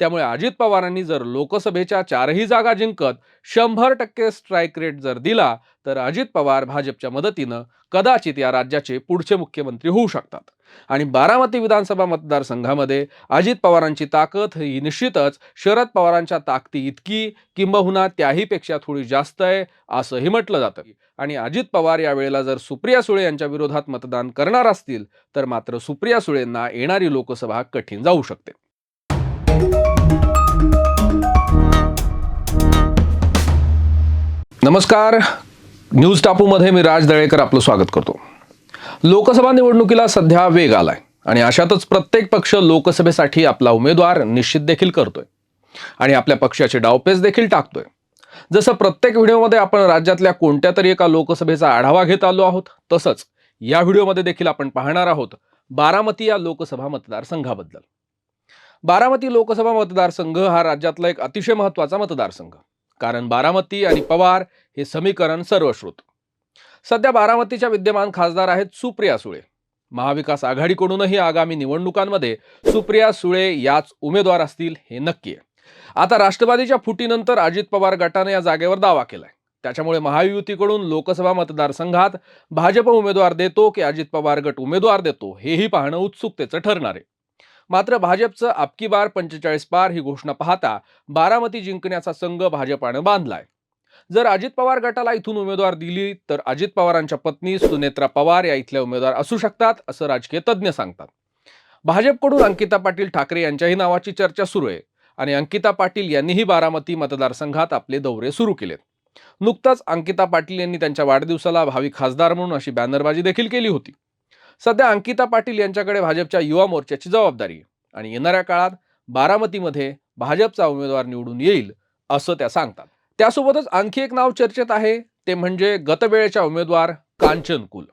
त्यामुळे अजित पवारांनी जर लोकसभेच्या चारही जागा जिंकत शंभर टक्के स्ट्राईक रेट जर दिला तर अजित पवार भाजपच्या मदतीनं कदाचित या राज्याचे पुढचे मुख्यमंत्री होऊ शकतात. आणि बारामती विधानसभा मतदारसंघामध्ये अजित पवारांची ताकद ही निश्चितच शरद पवारांच्या ताकदी इतकी किंबहुना त्याहीपेक्षा थोडी जास्त आहे असंही म्हटलं जातं. आणि अजित पवार यावेळेला जर सुप्रिया सुळे यांच्या विरोधात मतदान करणार असतील तर मात्र सुप्रिया सुळेंना येणारी लोकसभा कठीण जाऊ शकते. नमस्कार. न्यूज टापूमध्ये मी राज दळेकर आपलं स्वागत करतो. लोकसभा निवडणुकीला सध्या वेग आलाय आणि अशातच प्रत्येक पक्ष लोकसभेसाठी आपला उमेदवार निश्चित देखील करतोय. आणि आपल्या पक्षाचे डावपेच देखील टाकतोय. जसं प्रत्येक व्हिडिओमध्ये आपण राज्यातल्या कोणत्या तरी एका लोकसभेचा आढावा घेत आलो आहोत तसंच या व्हिडिओमध्ये देखील आपण पाहणार आहोत बारामती या लोकसभा मतदारसंघाबद्दल. बारामती लोकसभा मतदारसंघ हा राज्यातला एक अतिशय महत्त्वाचा मतदारसंघ. कारण बारामती आणि पवार हे समीकरण सर्वश्रुत. सध्या बारामतीच्या विद्यमान खासदार आहेत सुप्रिया सुळे. महाविकास आघाडीकडूनही आगामी निवडणुकांमध्ये सुप्रिया सुळे याच उमेदवार असतील हे नक्की आहे. आता राष्ट्रवादीच्या फुटीनंतर अजित पवार गटाने या जागेवर दावा केलाय. त्याच्यामुळे महायुतीकडून लोकसभा मतदारसंघात भाजप उमेदवार देतो की अजित पवार गट उमेदवार देतो हेही पाहणं उत्सुकतेचं ठरणार आहे. मात्र भाजपचं आपकी बार पंचेचाळीस पार ही घोषणा पाहता बारामती जिंकण्याचा संघ भाजपानं बांधलाय. जर अजित पवार गटाला इथून उमेदवार दिली तर अजित पवारांच्या पत्नी सुनेत्रा पवार या इथल्या उमेदवार असू शकतात असं राजकीय तज्ज्ञ सांगतात. भाजपकडून अंकिता पाटील ठाकरे यांच्याही नावाची चर्चा सुरू आहे आणि अंकिता पाटील यांनीही बारामती मतदारसंघात आपले दौरे सुरू केलेत. नुकताच अंकिता पाटील यांनी त्यांच्या वाढदिवसाला भावी खासदार म्हणून अशी बॅनरबाजी देखील केली होती. सध्या अंकिता पाटील यांच्याकडे भाजपच्या युवा मोर्चाची जबाबदारी आणि येणाऱ्या काळात बारामतीमध्ये भाजपचा उमेदवार निवडून येईल असं त्या सांगतात. त्यासोबतच आणखी एक नाव चर्चेत आहे ते म्हणजे गतवेळेच्या उमेदवार कांचन कुल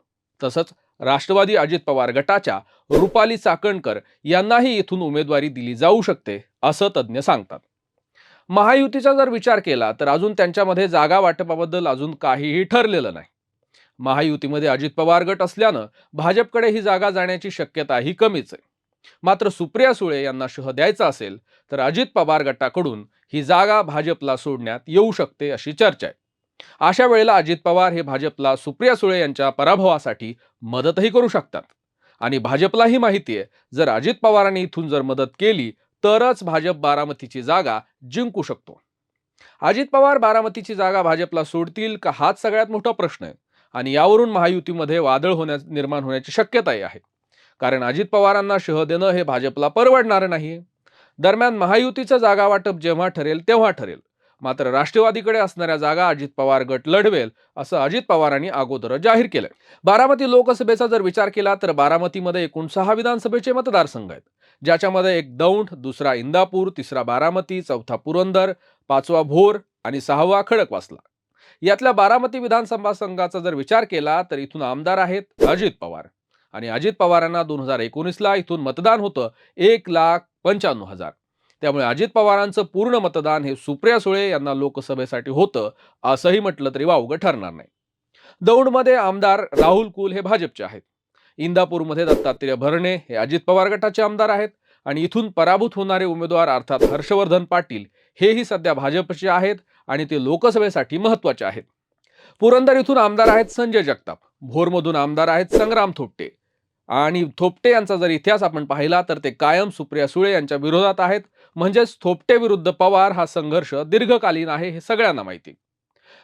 तसंच राष्ट्रवादी अजित पवार गटाच्या रुपाली चाकणकर यांनाही इथून उमेदवारी दिली जाऊ शकते असं तज्ज्ञ सांगतात. महायुतीचा जर विचार केला तर अजून त्यांच्यामध्ये जागा वाटपाबद्दल अजून काहीही ठरलेलं नाही. महायुतीमध्ये अजित पवार गट असल्यानं भाजपकडे ही जागा जाण्याची शक्यता ही कमीच आहे. मात्र सुप्रिया सुळे यांना शह द्यायचा असेल तर अजित पवार गटाकडून ही जागा भाजपला सोडण्यात येऊ शकते अशी चर्चा आहे. अशा वेळेला अजित पवार हे भाजपला सुप्रिया सुळे यांच्या पराभवासाठी मदतही करू शकतात. आणि भाजपलाही माहिती आहे जर अजित पवारांनी इथून जर मदत केली तरच भाजप बारामतीची जागा जिंकू शकतो. अजित पवार बारामतीची जागा भाजपला सोडतील का हाच सगळ्यात मोठा प्रश्न आहे. आणि यावरून महायुतीमध्ये वादळ होण्या निर्माण होण्याची शक्यताही आहे. कारण अजित पवारांना शह देणं हे भाजपला परवडणारं नाही दरम्यान महायुतीचं जागा वाटप जेव्हा ठरेल तेव्हा ठरेल. मात्र राष्ट्रवादीकडे असणाऱ्या जागा अजित पवार गट लढवेल असं अजित पवारांनी अगोदर जाहीर केलंय. बारामती लोकसभेचा जर विचार केला तर बारामतीमध्ये एकूण सहा विधानसभेचे मतदारसंघ आहेत. ज्याच्यामध्ये एक दौंड दुसरा इंदापूर तिसरा बारामती चौथा पुरंदर पाचवा भोर आणि सहावा खडकवासला. यातल्या बारामती विधानसभा संघाचा जर विचार केला तर इथून आमदार आहेत अजित पवार. आणि अजित पवारांना दोन हजार एकोणीसला इथून मतदान होतं एक लाख पंच्याण्णव हजार. त्यामुळे अजित पवारांचं पूर्ण मतदान हे सुप्रिया सुळे यांना लोकसभेसाठी होतं असंही म्हटलं तरी वावगं ठरणार नाही. दौंडमध्ये आमदार राहुल कुल हे भाजपचे आहेत. इंदापूरमध्ये दत्तात्रय भरणे हे अजित पवार गटाचे आमदार आहेत. आणि इथून पराभूत होणारे उमेदवार अर्थात हर्षवर्धन पाटील हेही सध्या भाजपचे आहेत आणि ते लोकसभेसाठी महत्त्वाचे आहेत. पुरंदर इथून आमदार आहेत संजय जगताप भोरमधून आमदार आहेत संग्राम थोपटे. आणि थोपटे यांचा जर इतिहास आपण पाहिला तर ते कायम सुप्रिया सुळे यांच्या विरोधात आहेत. म्हणजेच थोपटे विरुद्ध पवार हा संघर्ष दीर्घकालीन आहे हे सगळ्यांना माहिती.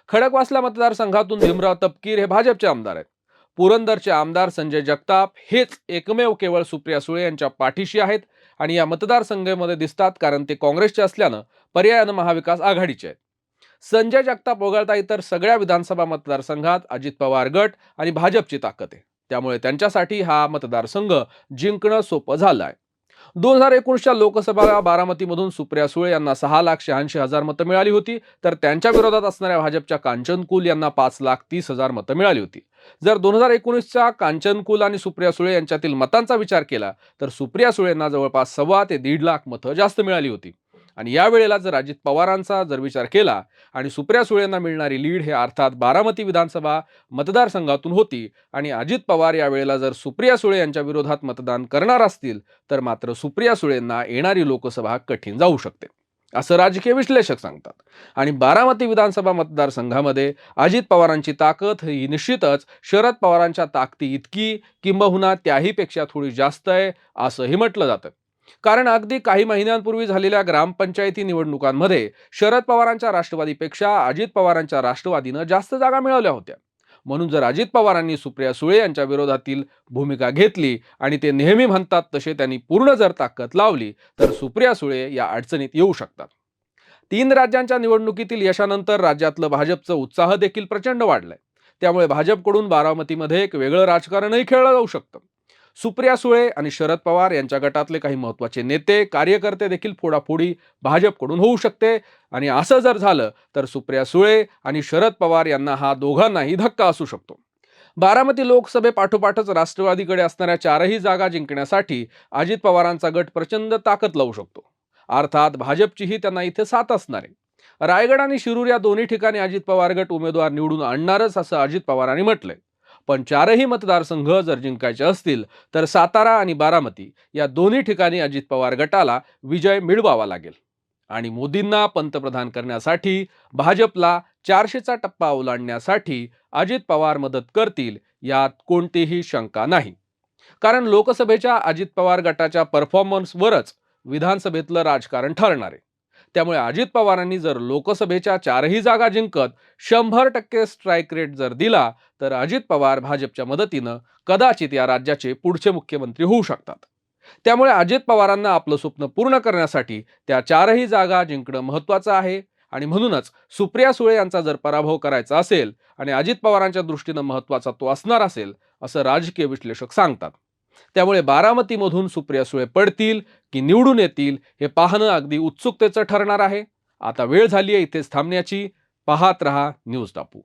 खडकवासला मतदारसंघातून भीमराव तपकीर हे भाजपचे आमदार आहेत. पुरंदरचे आमदार संजय जगताप हेच एकमेव केवळ सुप्रिया सुळे यांच्या पाठीशी आहेत. आणि या मतदारसंघामध्ये दिसतात कारण ते काँग्रेसचे असल्यानं पर्यायानं महाविकास आघाडीचे आहेत. संजय जगताप वगळता इतर सगळ्या विधानसभा मतदारसंघात अजित पवार गट आणि भाजपची ताकद आहे. त्यामुळे त्यांच्यासाठी हा मतदारसंघ जिंकणं सोपं झालं आहे दोन हजार एकोणीसच्या लोकसभा बारामतीमधून सुप्रिया सुळे यांना सहा लाख शहाऐंशी हजार मतं मिळाली होती. तर त्यांच्या विरोधात असणाऱ्या भाजपच्या कांचन कुल यांना पाच लाख तीस हजार मतं मिळाली होती. जर दोन हजार एकोणीसच्या कांचन कुल आणि सुप्रिया सुळे यांच्यातील मतांचा विचार केला तर सुप्रिया सुळेंना जवळपास सव्वा ते दीड लाख मतं जास्त मिळाली होती. आणि यावेळेला जर अजित पवारांचा जर विचार केला आणि सुप्रिया सुळेंना मिळणारी लीड हे अर्थात बारामती विधानसभा मतदारसंघातून होती आणि अजित पवार यावेळेला जर सुप्रिया सुळे यांच्या विरोधात मतदान करणार असतील तर मात्र सुप्रिया सुळेंना येणारी लोकसभा कठीण जाऊ शकते. असं राजकीय विश्लेषक सांगतात. आणि बारामती विधानसभा मतदारसंघामध्ये अजित पवारांची ताकद ही निश्चितच शरद पवारांच्या ताकदी इतकी किंबहुना त्याहीपेक्षा थोडी जास्त आहे असंही म्हटलं जातं. कारण अगदी काही महिन्यांपूर्वी झालेल्या ग्रामपंचायती निवडणुकांमध्ये शरद पवारांच्या राष्ट्रवादीपेक्षा अजित पवारांच्या राष्ट्रवादीनं जास्त जागा मिळवल्या होत्या. म्हणून जर अजित पवारांनी सुप्रिया सुळे यांच्या विरोधातील भूमिका घेतली आणि ते नेहमी म्हणतात तसे त्यांनी पूर्ण जर ताकद लावली तर सुप्रिया सुळे या अडचणीत येऊ शकतात. तीन राज्यांच्या निवडणुकीतील यशानंतर राज्यातलं भाजपचं उत्साह देखील प्रचंड वाढलंय. त्यामुळे भाजपकडून बारामतीमध्ये एक वेगळं राजकारणही खेळलं जाऊ शकतं. सुप्रिया सुळे आणि शरद पवार यांच्या गटातले काही महत्त्वाचे नेते कार्यकर्ते देखील फोडाफोडी भाजपकडून होऊ शकते. आणि असं जर झालं तर सुप्रिया सुळे आणि शरद पवार यांना हा दोघांनाही धक्का असू शकतो. बारामती लोकसभेपाठोपाठच राष्ट्रवादीकडे असणाऱ्या चारही जागा जिंकण्यासाठी अजित पवारांचा गट प्रचंड ताकद लावू शकतो. अर्थात भाजपचीही त्यांना इथे साथ असणार आहे. रायगड आणि शिरूर या दोन्ही ठिकाणी अजित पवार गट उमेदवार निवडून आणणारच असं अजित पवारांनी म्हटलंय. पण चारही मतदारसंघ जर जिंकायचे असतील तर सातारा आणि बारामती या दोन्ही ठिकाणी अजित पवार गटाला विजय मिळवावा लागेल. आणि मोदींना पंतप्रधान करण्यासाठी भाजपला चारशेचा टप्पा ओलांडण्यासाठी अजित पवार मदत करतील यात कोणतीही शंका नाही. कारण लोकसभेच्या अजित पवार गटाच्या परफॉर्मन्सवरच विधानसभेतलं राजकारण ठरणार आहे. त्यामुळे अजित पवारांनी जर लोकसभेच्या चारही जागा जिंकत शंभर टक्के स्ट्राईक रेट जर दिला तर अजित पवार भाजपच्या मदतीनं कदाचित या राज्याचे पुढचे मुख्यमंत्री होऊ शकतात. त्यामुळे अजित पवारांना आपलं स्वप्न पूर्ण करण्यासाठी त्या चारही जागा जिंकणं महत्त्वाचं आहे. आणि म्हणूनच सुप्रिया सुळे यांचा जर पराभव करायचा असेल आणि अजित पवारांच्या दृष्टीनं महत्त्वाचा तो असणार असेल असं राजकीय विश्लेषक सांगतात. त्यामुळे बारामतीमधून सुप्रिया सुळे पडतील की निवडून येतील हे पाहणं अगदी उत्सुकतेचं ठरणार आहे. आता वेळ झाली आहे इथेच थांबण्याची. पाहत रहा न्यूज टापू.